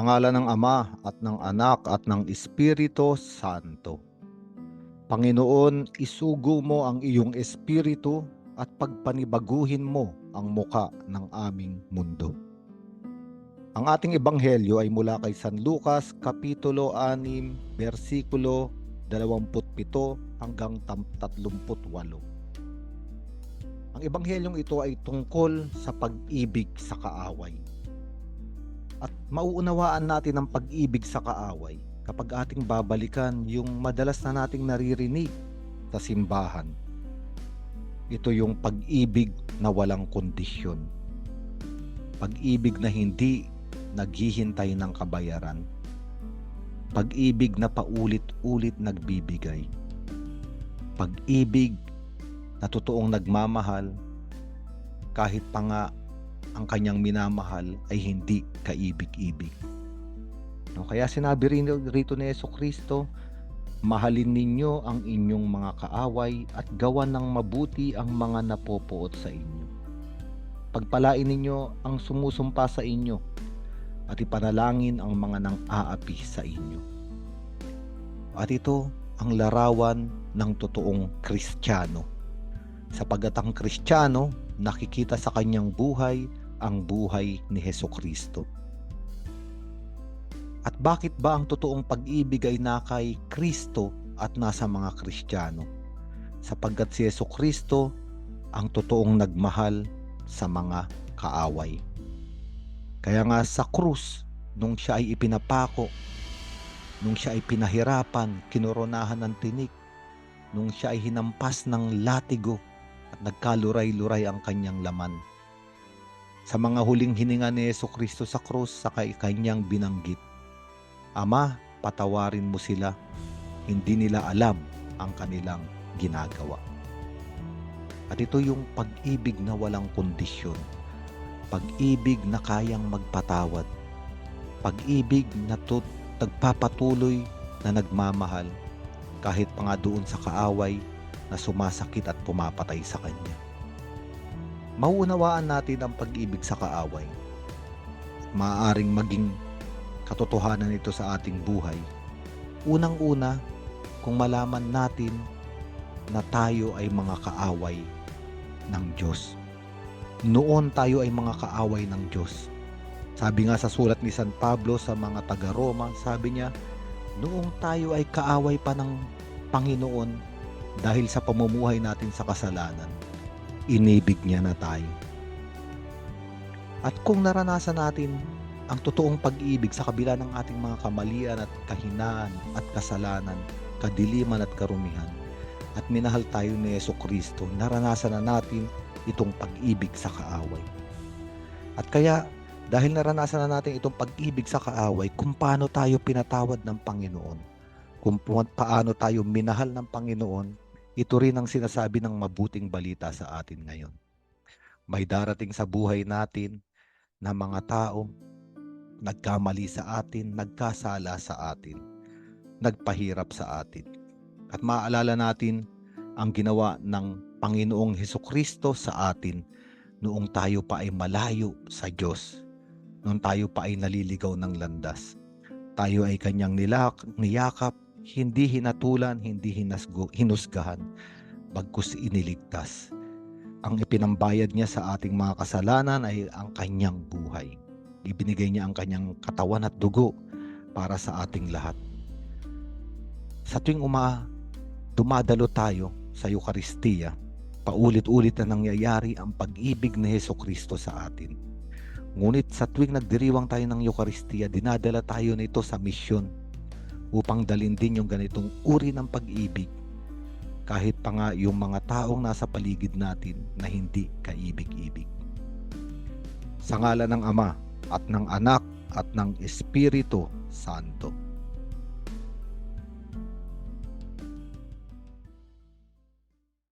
Sa ngala ng Ama at ng Anak at ng Espiritu Santo. Panginoon, isugo mo ang iyong espiritu at pagpanibaguhin mo ang muka ng aming mundo. Ang ating ebanghelyo ay mula kay San Lucas kapitulo 6 bersikulo 27 hanggang 38. Ang ebanghelyong ito ay tungkol sa pag-ibig sa kaaway. At mauunawaan natin ang pag-ibig sa kaaway kapag ating babalikan yung madalas na nating naririnig sa simbahan. Ito yung pag-ibig na walang kondisyon. Pag-ibig na hindi naghihintay ng kabayaran. Pag-ibig na paulit-ulit nagbibigay. Pag-ibig na totoong nagmamahal kahit pa nga ang kanyang minamahal ay hindi kaibig-ibig. No, kaya sinabi rin rito ni Yeso Kristo, mahalin ninyo ang inyong mga kaaway at gawan ng mabuti ang mga napopoot sa inyo. Pagpalain ninyo ang sumusumpa sa inyo at ipanalangin ang mga nang aapi sa inyo. At ito ang larawan ng totoong Kristiyano. Sapagat ang Kristiyano nakikita sa kanyang buhay ang buhay ni Heso Kristo. At bakit ba ang totoong pag-ibig ay na kay Kristo at nasa mga Kristiyano? Sapagkat si Yeso Kristo ang totoong nagmahal sa mga kaaway. Kaya nga sa krus, nung siya ay ipinapako, nung siya ay pinahirapan, kinoronahan ng tinik, nung siya ay hinampas ng latigo at nagkaluray-luray ang kanyang laman. Sa mga huling hininga ni Yeso Kristo sa krus, sa kanyang binanggit, Ama, patawarin mo sila. Hindi nila alam ang kanilang ginagawa. At ito yung pag-ibig na walang kondisyon. Pag-ibig na kayang magpatawad. Pag-ibig na tut nagpapatuloy na nagmamahal kahit pa nga doon sa kaaway na sumasakit at pumapatay sa kanya. Mauunawaan natin ang pag-ibig sa kaaway. Maaaring maging katotohanan ito sa ating buhay. Unang-una, kung malaman natin na tayo ay mga kaaway ng Diyos. Noon tayo ay mga kaaway ng Diyos. Sabi nga sa sulat ni San Pablo sa mga taga-Roma, sabi niya, noong tayo ay kaaway pa ng Panginoon dahil sa pamumuhay natin sa kasalanan, inibig niya na tayo. At kung naranasan natin ang totoong pag-ibig sa kabila ng ating mga kamalian at kahinaan at kasalanan, kadiliman at karumihan. At minahal tayo ni Yeso Kristo, naranasan na natin itong pag-ibig sa kaaway. At kaya, dahil naranasan na natin itong pag-ibig sa kaaway, kung paano tayo pinatawad ng Panginoon, kung paano tayo minahal ng Panginoon, ito rin ang sinasabi ng mabuting balita sa atin ngayon. May darating sa buhay natin na mga tao nagkamali sa atin, nagkasala sa atin, nagpahirap sa atin. At maalala natin ang ginawa ng Panginoong Heso Kristo sa atin noong tayo pa ay malayo sa Diyos, noong tayo pa ay naliligaw ng landas. Tayo ay kanyang nilak, niyakap, hindi hinatulan, hindi hinasgo, hinusgahan, bagkus iniligtas. Ang ipinambayad niya sa ating mga kasalanan ay ang kanyang buhay. Ibinigay niya ang kanyang katawan at dugo para sa ating lahat. Sa tuwing uma, dumadalo tayo sa Eukaristiya, paulit-ulit na nangyayari ang pag-ibig ni Heso Kristo sa atin. Ngunit sa tuwing nagdiriwang tayo ng Eukaristiya, dinadala tayo nito sa misyon upang dalin din yung ganitong uri ng pag-ibig kahit pa nga yung mga taong nasa paligid natin na hindi kaibig-ibig. Sa ngala ng Ama, at ng Anak at ng Espiritu Santo.